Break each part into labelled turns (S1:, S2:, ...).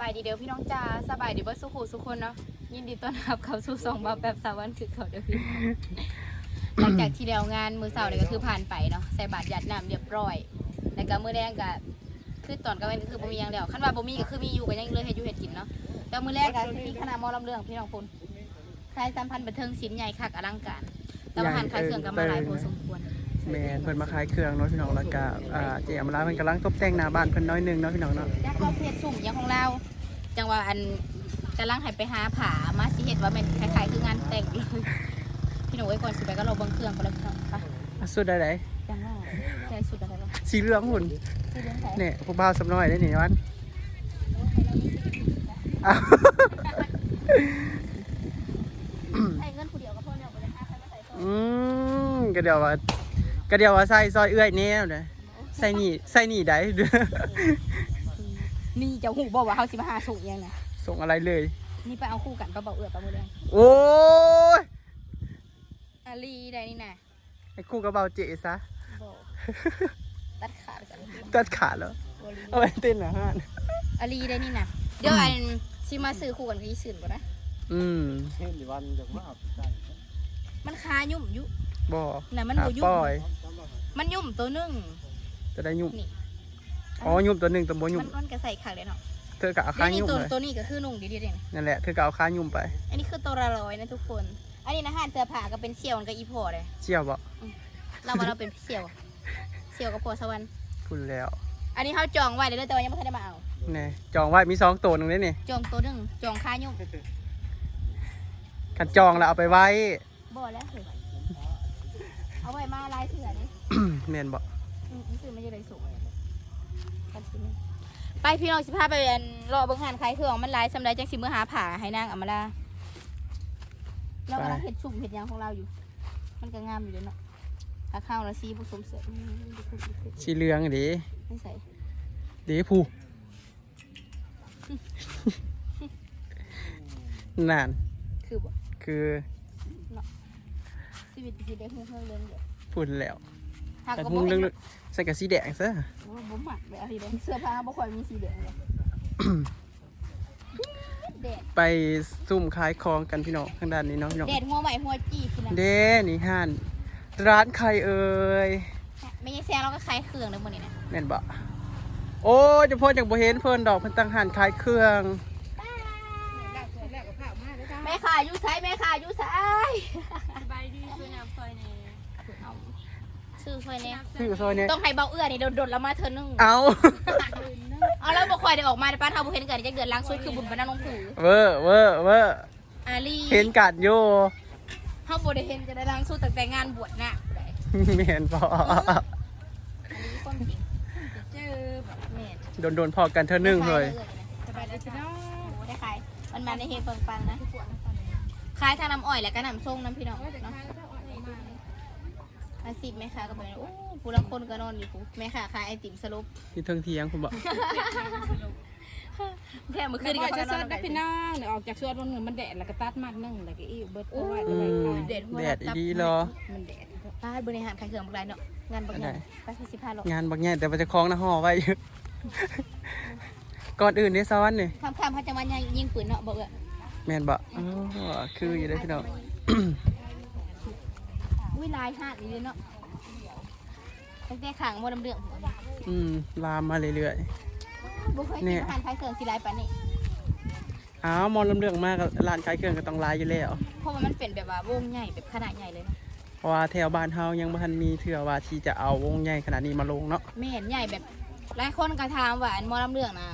S1: บายดีเด้อพี่น้องจ้าสบายดีเบ่สุขุสุคนเนาะยินดีต้อนรับเข้าสู่สองบาแบบสาวันคือเขาเด้อพี่หลังจากที่แล้วงานมือเสาร์เนี่ยก็คือผ่านไปเนาะใส่บาตรหยัดน้ำเรียบร้อยแล้วก็มือแดงก็คือตอนกลางวันก็คือบ่มีหยังแล้วคันว่าบ่มีก็คือมีอยู่ก็ยังเลยเฮ็ดอยู่เฮ็ดกินเนาะแต่มือแรกก็สิมีคณะหมอลำเรื่องพี่น้องพุ่นสายสัมพันธ์บันเทิงศิลป์ใหญ่คักอลังการแต่ว่าหันขายเครื่องก็มาหลายพอสมควร
S2: แมนเพิ่นมาขายเครื่องเนาะพี่น้องแล้วก็อ่าเจอมลาเพิ่นกำลังตกแต่งหน้าบ้านเพิ่นน้อยหนึงเนาะพี่น้องเนาะ
S1: แล้วก็เพจสุ่มอยังของเรา จังว่าอันกำลังให้ไปหาผามาสิเฮ็ดว่าแมันคล้ายๆคืองานแต่งเลย พี่หนูไอ้ก่อนสิไปก็เราเบังเครื่องไปแล้วพี่น้องไป
S2: อะสุดได้ได
S1: จังว่าใช่สุดอะไรบ้าง
S2: สีเหลืองหุ่น
S1: ชื่อเรื่องไหน
S2: เนี่ยผู้บ่าวสำน้อยได้นี่วันอ้าว
S1: ใช้เงินผู้เดียวก็พอแล้วบ่ได้หาใครมาใส่ซอง
S2: อืมก็เดี๋ยวว่า ก็เดี๋ยวว่าใส่ซอยเอื้อยแน่เด้อใส่นี่ใส่นี่ได้เด้อ
S1: นี่เจ้าหูบอกว่าเขาสิมาหาส่งเองนะ
S2: ส่งอะไรเลย
S1: นี่ไปเอาคู่กันปะเบาเอือปะมือแดง
S2: โอ้ย
S1: อาลีได้นี่นะ
S2: ไอ้คู่กระเบาเจซะ
S1: บอกตัดขาไปกัน
S2: ตัดขาแล้วเอาไปเต้นอาหาร
S1: อาลีได้นี่นะเดี๋ยวอันสิมาซื้อคู่กันกับยี่สื่นก่อนนะ
S2: อืม
S3: เห็นดีวันจากว่าเอาใจ
S1: มันคายุ่มอยุ
S2: บ่
S1: น่ะมัน
S2: หา
S1: บ่ยุ่
S2: ป
S1: ม
S2: ล่อย
S1: มันยุ่มตัวหนึง
S2: จะได้ยุ่ม
S1: นี่
S2: อ๋อยุ่มตัวหนึ่งตัวบ่ยุ่
S1: มั
S2: ม
S1: นมันก็ใส่ขาเลยเนาะ
S2: เธอก็เอา
S1: แล้
S2: ค้าว
S1: นี่
S2: ยุ่ม
S1: ตัว
S2: เลย
S1: ตัวนี้ก็คือนุ่งดีๆเลยนะ
S2: นั่นแหละเธอก็เอาค้ายุ่มไป
S1: อันนี้คือตัวละร้อยนะทุกคน อันนี้นะฮะเสื้อผ้าก็เป็นเสี่ยวกับอีพอเลย
S2: เชี่ยวบ่
S1: เราว่าเราเป็นเสี่ยวเสี่ยวกับพอสวรรค์
S2: คุณแล้ว
S1: อันนี้เขาจองไว้เดี๋ยวแต่ว่ายังไม่ทันได้มาเอา
S2: แน่จองไว้มีสองตัวหนึ่งเลยนี่
S1: จองตัวหนึงจองค่ายุ่ง
S2: ขันจองแล้วเอาไปไว้
S1: บ่แล้วเหรอ เอาไว้มาลายเถื่อนี่
S2: แม่นบ่
S1: อืมซื้อไม่ได้เลยสูงกันสิแม่ไปพี่น้องสิพาไปอันรอเบิ่งหานขายเครื่องมันหลายสำหรับจังสิมือหาผ่าให้นางอำมาลาเรากำลังเห็ดสุ่มเห็ดหยางของเราอยู่ มันก็งามอยู่เลยเนาะถ้าข้าวแล้วซีผสมเสร็จอืม
S2: สีเหลืองเดี
S1: ไม่ใส่
S2: เดีผู้นั่น
S1: คือบ่
S2: คือ
S1: ชี วิตสิได้เฮืองๆเรื่องเดียว
S2: พูดแล้ว
S1: หาก
S2: แต่
S1: ก็
S2: พุ
S1: บ่
S2: ง
S1: เห็
S2: เรื่
S1: น
S2: องใส่กับสีแดงซะ
S1: โอ้บ่มักแบบอะไรแดงเสื้อผ้าบ่ค่อยมีสีแดงเลยแดด
S2: ไปซุ่มขายของกันพี่น้องข้างด้านนี้เนาะพี่น้อง
S1: แดดหัวใหม่หัวจี้พี่นะ
S2: เด้นี่ห่านร้านใครเอ่ย
S1: ไม่ใช่แซงเราก็ขายเครื่องเด้อมื้อนี้นะ
S2: แม่นบ่โอ้ยเจะพ่อจากบ่เห็นเพิ่นดอกเพิ่นตั้งห่านขายเครื่อง
S1: แม่ค่ะอยู่ไสแม่ค่ะอยู่ไส
S4: สบายดีช่วยน้ำซอยใน
S1: เอาซื้อซอยแน่
S2: ซื้อซอยเนี่ย
S1: ต้องให้เบาเอื้อนี่โดดๆแล้วมาเธอนึง
S2: เอา
S1: เอาแล้วบ่ค่อยได้ออกมาในป้านเฮาบ่เห็นกันจักเดือนล้างสุดคือบุญบรรณน้องผือ
S2: เวอร์เวอร์เวอร์
S1: อาลี
S2: เห็นกัดโย
S1: เฮาบ่ได้เห็นจะได้ล้างสุดตั้งแต่งานบวชน่ะผู้ใด
S2: ไม่เห็นพอ
S1: อันนี้ความจริง
S4: เจอแบบ
S1: แม่น
S2: โดนโดนๆพอกันเธอหนึ่งเลย
S4: สบายดีพี่น้อง
S1: โอ้ได้ขายมันมาในเฮเปิงปังนะ ขายทางน้ำอ้อยและก็น้ำส้มน้ำพี่น้องเนาะอาชีพแม่ค้าก็ไปโอ้ผู้ละคนก็นอนอยู่ผู้แม่ค้าขายไอติมสรุป
S2: ที่เทิงเทียงผมบอก
S1: แถมมื้อคื
S4: คื
S1: น
S4: อ
S1: นี้
S4: ก็
S1: ก็
S4: จะ
S1: น
S4: ส
S1: อน
S4: ดได้พี่น้องเดี๋ยวออกจากสวนมันเหมือนมันแดดแล้วก็ตัดมากนึ่งแล้วก็อีเบิด
S1: โอ้
S4: เอาไว้
S1: ย
S4: เอาไว้ค่ะ
S1: เด็ดหัว
S2: แดดอีดีรอ
S4: มันแดด
S1: ป้าบริหารขายเครื่องบักไรเนาะงานบักใหญ่ไปที่สิบห้าโล
S2: งานบักแง่แต่ว่าจะคล้องหน้าห่อไว้อยู่ก่อนอื่นเนี่ยซ้อนนี่
S1: คำคำๆเขาจะมายิงปืนเนาะบอกเลย
S2: แมนบอกอ๋อคืออยู่ได้อพี่น้อง
S1: อุ้ยลายหาดนี่เลยเนาะตั้งแต่ขังมดน้ำเดือง
S2: อืมลามมาเรื่อย
S1: บุเคย
S2: เนี่
S1: กิน
S2: ย
S1: อาหารขายเครื่องสีลายปานนี่
S2: ๆอ้าวมองลำเรื่องมากร้านขายเครื่องก็ต้องลายอยู่แล้ว
S1: เพราะว่ามันเป็นแบบว่าวงใหญ่แบบขนาดใหญ่เลยนะ
S2: เพราะว่าแถวบ้านเฮายังบ่ทันมีเถื่อว่าที่จะเอาวงใหญ่ขนาดนี้มาลงเนาะ
S1: ไม่เห็นใหญ่แบบหลายคนก็ถามว่าอันหมอลำเรื่องนะ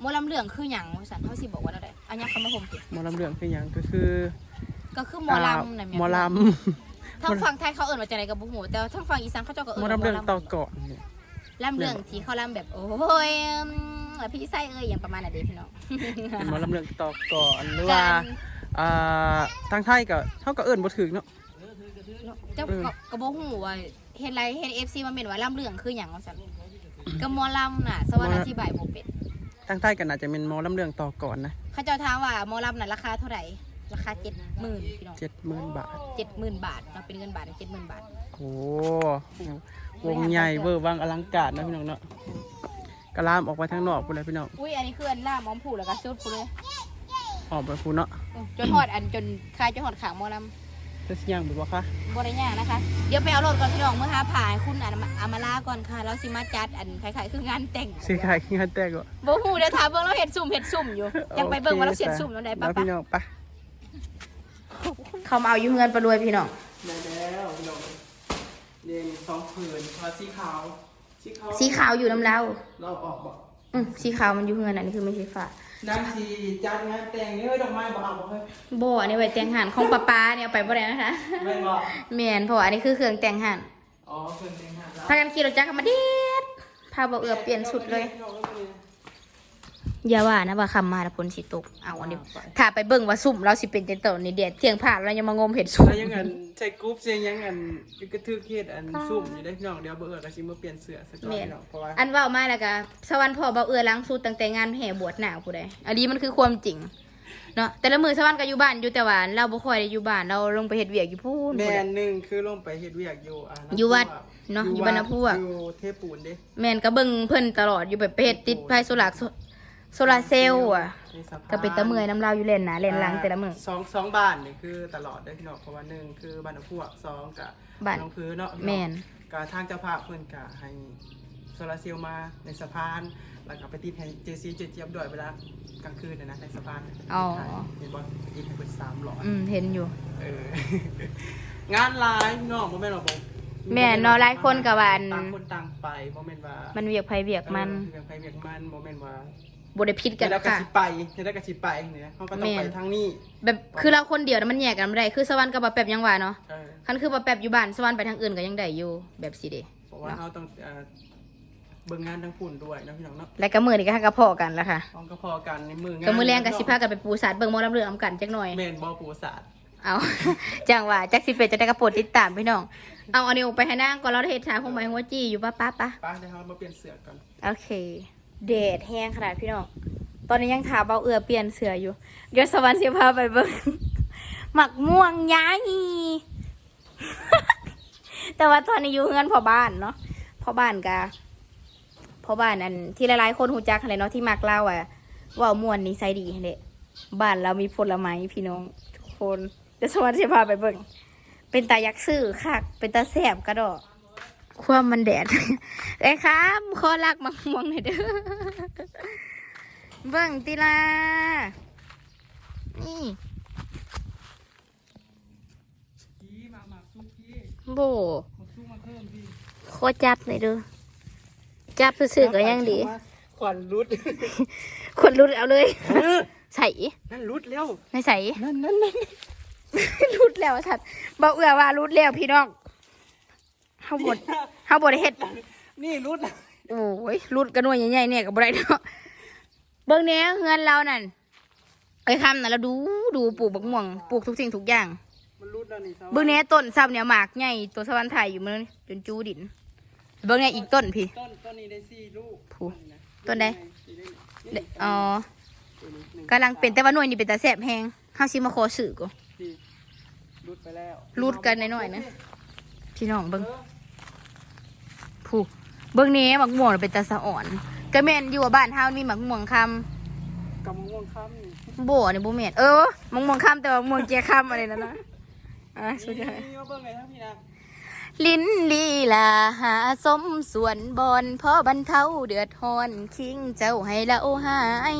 S1: หมอลำเรื่องคือหยังว่าสันเขาสิบอกว่าอะไร อันนี้เขามาผมติ
S2: หมอลำเรื่องคือหยังก็คือ
S1: ก็คือหมอลำนะ
S2: หมอล
S1: ทั้งฝั่งไทยเขาเอิ่นว่าจะไรกับบุหูแต่ว่าทั้งฝั่งอีสานเขาเจ้าก็ำ
S2: ห
S1: เอิ่
S2: ม
S1: น
S2: อ
S1: ว่า
S2: ลำเรื่องต่อก่อนเนี่ย
S1: ลำเรื่องที่เขาลำแบบโอ้ยอืมแล้วพี่ไส้เอ้ยอย่างประมาณนั้นเด็พี่น้อง
S2: เป็นหมอลำเรื่องต่อก่อนหรือว่า
S1: การ
S2: อ่าทางไทยก็เท่ากับเอิญบ่ถึกเนาะ
S1: เจ้า
S2: เออ
S1: ก็กระบอกหูว่าเห็นไรเห็นเอฟซีมาเม็นว่าลำเรื่องคืออย่างว่าสันกับหมอลำน่ะสวรรค์อธิบายบ่เป็น
S2: ทางไทยก็น่าจะเป็นหมอลำเรื่องต่อก่อนนะ
S1: เขาเจ้าถามว่าหมอลำน่ะราคาเท่าไหร่ ราคาเจ็ดหมื่นพี่น้อง
S2: เจ็ดหมื่นบาท
S1: เจ็ดหมื่นบาทเนาะเป็นเงินบาทเจ็ดหมื่นบาท
S2: โอ้วงใหญ่เวอร์วังอลังการนะพี่น้องเนาะกระลามออกไปทางนอกพุ่นเลยพี่น้อง
S1: อุ้ยอันนี้คืออันล่ามอมผูแล้วก็ชุดผูเลย
S2: ออกไปพุ่นเนาะ
S1: อืมจนหอดอันจนคลายจนหอดขางหมอล
S2: จะสิย่างบ่บ่คะำ
S1: บริญญางนะคะ เดี๋ยวไปเอารถก่อนพี่น้องเมื่อหาผ่าให้คุณอันอามาลาก่อนค่ะ แล้วสิมาจัดอันคล้ายๆคืองานแต่ง
S2: สิขายงานแต่งก็
S1: บ่ฮู้เดี๋ยวถามเบิ่งเราเห็ดซุ่มเห็ดซุ่มอยู่ยังไปเบิ่งว่าเราเสียดซุ่มแล้วได้ปะ
S2: แล้ว
S1: ปะ
S2: พี่น้องไป
S1: เขามาเอาอยู่เงินประรวยพี่น้อง
S2: ได้แล้วพี่น้องเรียนสองผืนพาสีขาวสีขาว
S1: สีขาวอยู่น้ำเรา
S2: เราออกบ่
S1: อืมสีขาวมันอยู่เงินอันนี้คือไม่ใช่ฟ้า
S2: น้ำสีจัดงานแต่งเอ้ยดอกไม้บ่เอาบ่เฮ้ย
S1: บ่อันนี้ไว้แต่งหันของป้าป้าเนี่ยเอาไปบ่ได้นะคะ
S2: ไม่บ่
S1: แม่นเพราะว่าอันนี้คือเครื่องแต่งหัน
S2: อ๋อเพิ่นแต่งงานแล้ว
S1: พากันขี่รถจักรมาเด็ดพาบ่เอือเปลี่ยนสุดเลย
S2: พี่น้ องเอาไปเลย
S1: อย่าว่านะว่าคำมาแล้วผลสิตก เอาอันนี้ถ้าไปเบิ่งว่าซุ่มเราสิเป็นจังตนนี่เดียดเที่ยงผ่านเรายังมางมเห็ดซุ่ม
S2: แล้วยังอันใช้กรุ๊ปเสียงยังอันกระทึกเฮ็ดอันซุ่มอยู่ได้พี่น้องเดี๋ยวเบิ่งก็สิมาเปลี่ยนเสื้อสักก่อนพี่น้องเพราะว่า
S1: อันเว่ามาแล้วก็สวรรค์พ่อเบาเอือล้างสุดตั้งแต่งานแห่บวชหนาวผู้ใดอันนี้มันคือความจริงเนาะแต่ละมือสวรรค์ก็อยู่บ้านอยู่แต่ว่าเราบ่ค่อยได้อยู่บ้านเราลงไปเฮ็ดเวียกอยู่พูน
S2: แม่
S1: ผู้ใด
S2: นหนึ่งคือลงไปเฮ็ดเวียกอยู่อ่า
S1: อยู่วัดเนาะอยู่บ้านน้ำพุอะ
S2: อยู่เทพปูนเด้
S1: แม่นก็เบิ่งเพิ่นตลอดอยู่แบบไปเฮ็ดติดไฟโซลาร์ โซลาร์เซลล์อะ
S2: ในสะพาน
S1: ก็เป็นตะเมื่อยน้ำลาวอยู่เล่นหนะเล่นหลังแต่ละมือ
S2: สองสองบ้านนี่คือตลอดได้พี่น้องเพราะว่าหนึ่งคือบ้านน้ำพุสองกับ
S1: บ้าน
S2: น้องพื้นเนาะ
S1: แม่น
S2: กาทางเจ้าภาพเพิ่นกะให้โซลาร์เซลล์มาในสะพาน แล้วก็ไปติดให้เจซีเจเจี๊ยบด้วยเวลากลางคืนน่ะนะในสะพาน
S1: อ๋อ
S2: เห็นบ่ติดให้เพิ่นสามหลอด
S1: อืมเห็นอยู่
S2: เออ งานหลายพี่น้องบ่แม่นหรอกบ่
S1: แม่นเนาะหลายคนก็ว่าอัน
S2: ต่างคนต่างไปบ่แม่นว่า
S1: มันเวียกไผเวียกมัน
S2: เออเวียกไปเวียกมันบ่แม่นว่า
S1: บ่ได้ผิดกัน
S2: เดี๋ยวก็
S1: ค่ะ
S2: สิไปเดี๋ยวก็สิไปเนี่ยเขาก็ต้องไป
S1: แม่น
S2: ทางนี้
S1: แบบคือเราคนเดียวนะมันแยกกันไม่ได้คือสวรรค์กับปะแป๊บยังว่าเนาะ
S2: เออ
S1: คันคือปะแป๊บอยู่บ้านสวรรค์ไปทางอื่นก็ยังได้อยู่แบบสิเด้
S2: เพราะว่าเขาต้องเอ่อเบิ่งงานทั้งปุ่นด้วยนะพี่น้องเนาะ
S1: และก็มือนี่ก็กระพอกันแล้วค่ะ
S2: ต้องก็พอกันในมืองาน
S1: ก็มือแรงก็สิพากันไปปูสาดเบิ่งหมอลำเรื่องอำกันจักหน่อย
S2: แม่นบ่ปูศาสตร์
S1: เอา จังว่าจักสิเป็นจะได้กระโปรดติดตามพี่น้อง เอาอันนี้ออกไปให้นางก่อนเราเฮ็ดชาคงหมายหัวจี้อยู่ป้าป้าป้า
S2: ป้าเดี๋ยวเรามาเปลี่ยนเสื้อกัน
S1: โอเค เดดแห้งขนาดพี่น้อง ตอนนี้ยังถาเบาเอือเปลี่ยนเสืออยู่ เดี๋ยวสวรรค์เสิพาไปเบิ่งหมักม่วงย้ายแต่ว่าตอนนี้อยู่เงินพ่อบ้านเนาะพ่อบ้านกะพ่อบ้านอันที่หลายๆคนหูจักอะไรเนาะที่มักเล่าอะว่าม่วนนิสัยดีเด้บ้านเรามีผลไม้พี่น้องทุกคนเดี๋ยวสวรรค์เสิพาไปเบิ่งเป็นตายักษ์ซื่อคักเป็นตาแสบกระดอก ความมันแดดไอ้ครับขอลักมังม่วงหน่อยเด้อเบิ่งติลานี่โบ
S2: มาสู้มาเพิ่มพี่
S1: โคตรจับหน่อยเด้อจับซื่อๆก็ยังดี
S2: ขวัญรุด
S1: คนรุดเอาเลยใส่
S2: นั่นรุดแล้ว
S1: ไม่ใส่
S2: นั่นนั่นนั่น
S1: รุดแล้วสัตว์บอกเอือว่ารุดแล้วพี่น้อง เฮาบดเฮาบดเฮ็ด
S2: นี่รุด
S1: โอ้ยรุดกระนวยใหญ่ๆเนี่ยก็บ่ได้เนาะเบิ่งแหน่เฮือนเรานั่นไอ้คำน่ะเราดูดูปลูกบักม่วงปลูกทุกสิ่งทุกอย่าง
S2: มันรุดแล้วนี่สาว
S1: เบิ่งแหน่ต้นซ้ำเนี่ยหมากใหญ่ตัวสวรรค์ไทยอยู่มื้อนี้จนจูดิน เบิ่งแหน่อีกต้นพี่
S2: ต้นต้นนี้ได้สี่ลูก
S1: ผู้ต้นใด
S2: สี่ได้
S1: เด้อ๋อ
S2: ตัวนี้หนึ่ง
S1: กำลังเป็นแต่ว่าหน่วยนี่เป็นตาแซ่บแฮงเฮาสิมาขอซื้อก่อน
S2: สี่รุดไปแล้ว
S1: รูดกันหน่อยๆนะพี่น้องเบิ่งผู้ เบิ่งแหน่หมักม่วงน่ะเป็นตาสะอ่อนก็แม่นอยู่ว่าบ้านเฮามีหมักม่วงคำ
S2: กำม่วงค่ำนี่
S1: โบ่นี่บ่แม่นเออหมักม่วงคำแต่ว่าหมักม่วงเจียคำอะไรนั่นนะอะสุดยอด
S2: นี่มาเบิ่งไงครับพี่นะ
S1: ลิ้นลีลาหาสมส่วนบอนเพราะบรรเทาเดือดร้อน คิงเจ้าให้ละโอหาย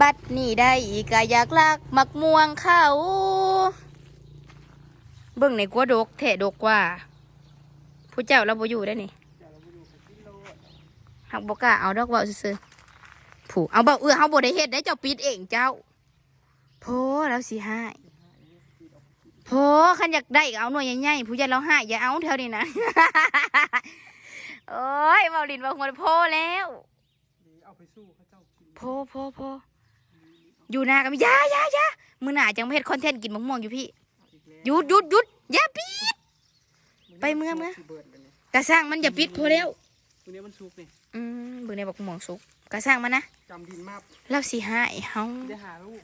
S1: บัดนี้ได้ก็อยากลักมักม่วงเขา เบิ่งในกัวดกแถดกกว่า ผู้เจ้าเราบ่อยู่ได้นี่ หักบกล้าเอาดอกเบาซื่อๆผู้เอาเบาเอื้อเฮาบ่ได้เฮ็ดได้เจ้าปิดเองเจ้าโพแล้วสิหายโพขันอยากได้ก็เอาหน่วยใหญ่ๆผู้ใหญ่เราหายอย่าเอาแถวนี้นะโอ้ยเบาลินเบางคนโพแล้ว
S2: นี่เอาไปสู้เขาเจ้ากิน
S1: โพโพโพอยู่นากันยายายามือหนาจังไม่เฮ็ดคอนเทนต์กินมะม่วงอยู่พี่หยุดหยุดหยุดอย่าปิดไปเมื่อเมื่อ
S2: สิเบิดกันเนี่ย
S1: กระสร้างมันอย่าปิดพอแล้ว
S2: ตัวนี้มันสุกนี่
S1: อืมเบิ่งในบักม่วงสุกกระสร้างมันนะ
S2: จำดินมาก
S1: แล้วสิหายเฮา
S2: ได้หาลูก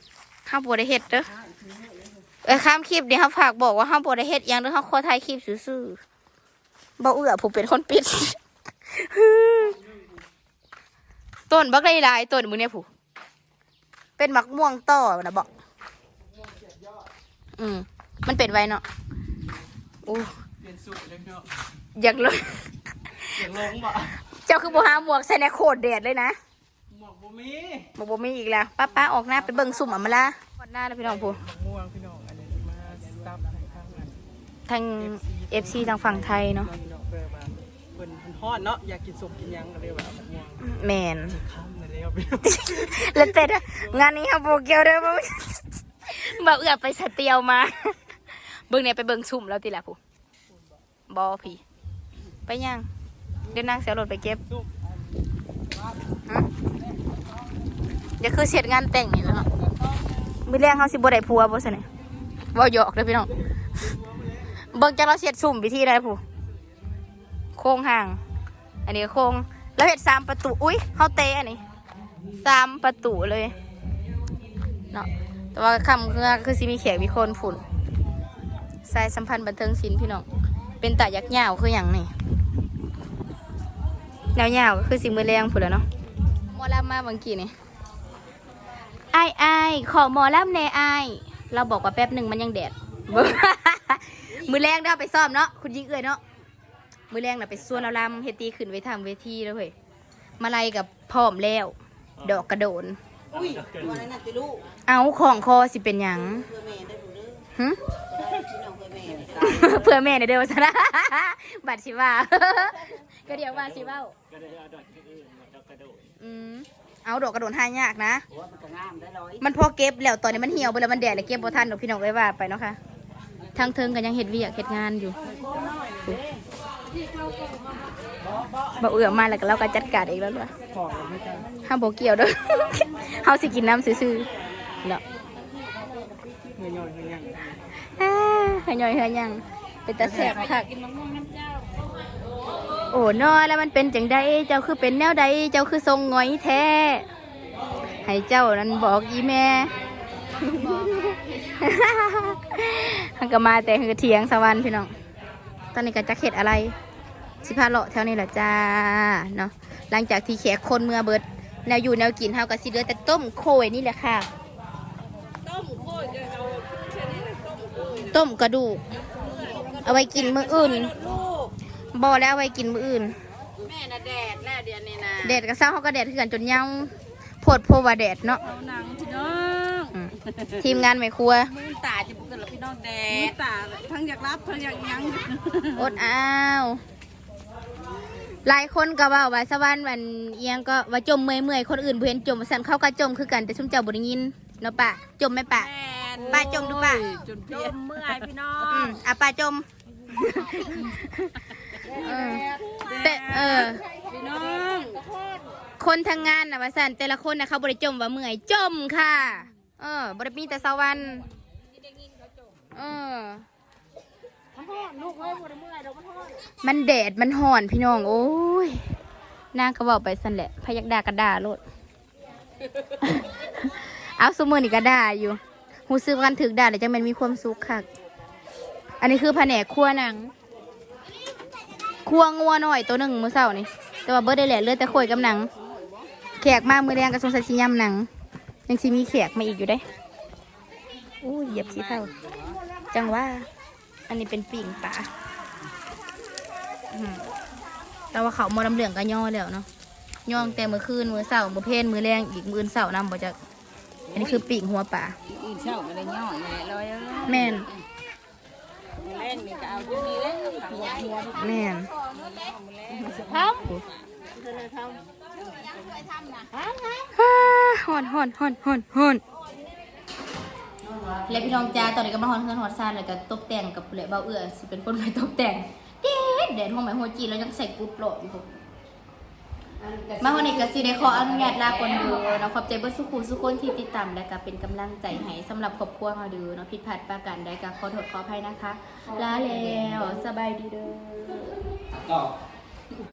S1: เฮาบ่ได้เฮ็ดเด้อ
S2: หาอีกทีให้เลย
S1: เอ้ยข้ามคลิปเดี๋ยวเฮาฝากบอกว่าเฮาบ่ได้เฮ็ดหยังเด้อเฮาขอถ่ายคลิปซื่อๆบ่เอื้อผู้เป็นคนปิด ต้นบักได้หลายต้นมึงเนี่ยผู้เป็นมักม่วงต่อนะบอกอืมมันเป็นไว้เนาะอู้
S2: เปลี่ยนสูตรเลยเนาะ
S1: อยากเลย
S2: อย่างลงบ่
S1: เจ้าคือบัวหาหมวกใส่ในโคตรแดดเลยนะ
S2: หมวกบ่มี
S1: บอกบ่มีอีกแล้วป้าป้าออกหน้าไปเบิ่งสุ่มอะมาละก่อนหน้าแล้วพี่น้องผู้
S2: ม่วงพี่น้องอันนี้มาซับให้ข้างอัน
S1: ทาง FC ทางฝั่งไทยเนาะ
S2: พี่น้องเพื่อว่าเพิ่นเพิ่นฮอดเนาะอยากกินสุกกินหยังก็เลยว่าม่วง
S1: แมน
S2: ค่ำนั่นแล้วพี่น้อง
S1: แล้วแต่ละงานนี้ครับโบเกียวเด้อบ่บ่เอื้อไปสเตียวมาเบิ่งเนี่ยไปเบิ่งสุ่มแล้วติละผู้บอพี่ไปยัง เดี๋ยวนางเสียรถไปเก็บฮะเดี๋ยวคือเสร็จงานแต่งนี่แล้วเนาะมื้อแรงเขาสิบ่ได้ผัวบ่ซั่นนี่บ่หยอกเด้อพี่น้องเบิ่งจักเราเสร็จสุ่มวิธีใดผู้โค้งห่าง อันนี้โค้งแล้วเฮ็ดสามประตู อุ้ยเฮาเตะอันนี้สามประตูเลยเนาะแต่ว่าคำคือคือสิมีแขกมีคนฝุ่นสายสัมพันธ์บันเทิงศิลป์พี่น้องเป็นตายักษ์ยาวคืออย่างนี่ แนวยาวก็คือสิมือแรงฝุ่นแล้วเนาะหมอลำมาบางกีนี่ไอ้ไอ้ายขอหมอลำแน่ไอ้ายเราบอกว่าแป๊บหนึ่งมันยังแดด มือแรงได้เอาไปซ่อมเนาะคุณยิงเอ้ยเนาะมือแรงน่ะไปส่วนเราลำเฮดตีขึ้นไว้ทำเวทีแล้วเฮ้ยมาไล่กับพร้อมแล้ว ดอกกระโดน
S5: อุ้ยวันนั้นน่ะติลูก
S1: เอาของคอสิเป็นหยัง
S5: เพื่อแม่ได้บุเด้อ
S1: หึ
S5: ได้พี่น้องเพื่อแม่นี่
S1: เพื่อแม่ในเด้อซะนะบัตรชิว่า ก็เดี๋ยวว่าชิว่า
S3: ก็ได้เอาดอกที่อื่นมาดอกกระโดด
S1: อืมเอาดอกกระโดนหายากนะ
S5: โอ้มันก็งามได้ร้อย
S1: มันพอเก็บแล้วตอนนี้มันเหี่ยวไปแล้วมันแดดแล้วเก็บบ่ทันดอกพี่น้องเลยว่าไปเนาะค่ะทางเทิงก็ยังเฮ็ดเวียกเฮ็ดงานอยู่บ่เอื้อมมาแล้วก็เราก็จัดการเองแล้วด้วย
S2: ขอบคุณจ้า
S1: ห้ามบ่เกี่ยวเด้อ เฮาสิกินน้ำซื่อๆเนาะ
S2: เฮ้ยย่อยเฮ้ยยัง
S1: อ่าเฮยย่อยเฮยยังเป็นตาแสบคัก
S4: กินมะม่วงน้ำเจ้า
S1: โอ้นอแล้วมันเป็นจังใดเจ้าคือเป็นแนวใดเจ้าคือทรงงอยแท้ ให้เจ้านั้นบอกอีแม่ฮันก็มาแต่คือเถียงสวรรค์พี่น้อง ตอนนี้ก็จะเข็ดอะไร สิพาเลาะแถวนี้แหละจ้า เนาะ หลังจากที่แขกคนเมื่อเบิด แนวอยู่แนวกินเฮาก็สิเหลือแต่ต้มโคยนี่แหละค่ะ
S4: ต้มโคยจะเอาต้ม
S1: กระดูก เอาไว้กินมื้ออื่น บ่แล้วเอาไว้กินมื้ออื่น
S4: แม่น่ะแดดแล้วเดี๋ยวนี้นะ
S1: แดดก็เศร้าเขาก็แดดเถื่อนจนเหยาโพดโพว่าแดดเนาะ
S4: เอาหนังพี่น้อง
S1: อืมทีมงานไม่ครัว
S4: มือตาจะบุกกันแล้วพี่น้องแดดตาทั้งอยากรับทั้งอยากยั้ง
S1: อดอ้าว หลายคนก็ว่าว่าสวรรค์วันเอียงก็ว่าจมเมื่อยเมื่อยๆคนอื่นบ่เห็นจมสันเขาก็จมคือกันแต่ชุมเจ้าบ่ได้ยินเนาะปะจมไหมปะป้าจมดูป่ะ
S4: จนเพียนเมื่อยพี่น้อ
S1: อื
S4: ง
S1: มอะปะจม เออแต่เออ
S4: พี่น้อง
S1: คนทางงานนะว่าสันแต่ละคนนะเขาบริจมว่าเมื่อยจมค่ะ เออบริมีแต่สวรรค์เออมันแดดมันห่อนพี่น้อง โอ้ยนางก็บอกไปสันแหละพยักดากระดาโลด เอาสมือนี่กระดาอยู่หูซื้อกันถึกด่าเลยจังมันมีความสุขค่ะ อันนี้คือแผนกครัวหนัง ครัวงัวหน่อยตัวหนึ่งมือเสาร์นี่แต่ว่าเบิร์ดได้แหละเลือดแต่ข่อยกับหนัง แขกมามือแดงกระทรวงสชิยำหนัง ยังสิมีแขกมาอีกอยู่ได้อู้ยเหยียบสีเท่า จังว่า อันนี้เป็นปิ่งปลาอืมแต่ว่าเขาหมอลำเหลืองก็ย่อแล้วเนาะย่อตั้งแต่มือคืนมือเสาร์มือเพลนมือแรงอีกมืออื่นเสาร์นำบ่จะอันนี้คือปิ่งหัวปลา
S4: อื่นเช่าอะไรย่อยเลยลอยเอ้ย
S1: แม่น
S4: เล่นนี่ก็เอาที่นี่เลยหัวหัว
S1: แม่น
S4: ท
S1: ฮ่าฮอนฮอนฮอนฮอนฮอนและพี่น้องจ้าตอนนี้ก็มาฮอนเฮือนฮอดซานแล้วก็ตกแต่งกับเหลือเบาเอื้อสิเป็นคนไปตกแต่งเด็ดเด็ดห้องหมายหัวจีนแล้วยังใส่กุ๊ดโหลดอยู่พวก มาวันนี้ก็สิได้ขออนุญาตลาคนเด้อเนาะขอบใจเบิดสุขุสุขคนที่ติดตามและก็เป็นกำลังใจให้สำหรับครอบครัวเฮาเด้อเนาะผิดพลาดประการใดก็ขอโทษขออภัยนะคะ ลาแล้วสบายดีเด้อ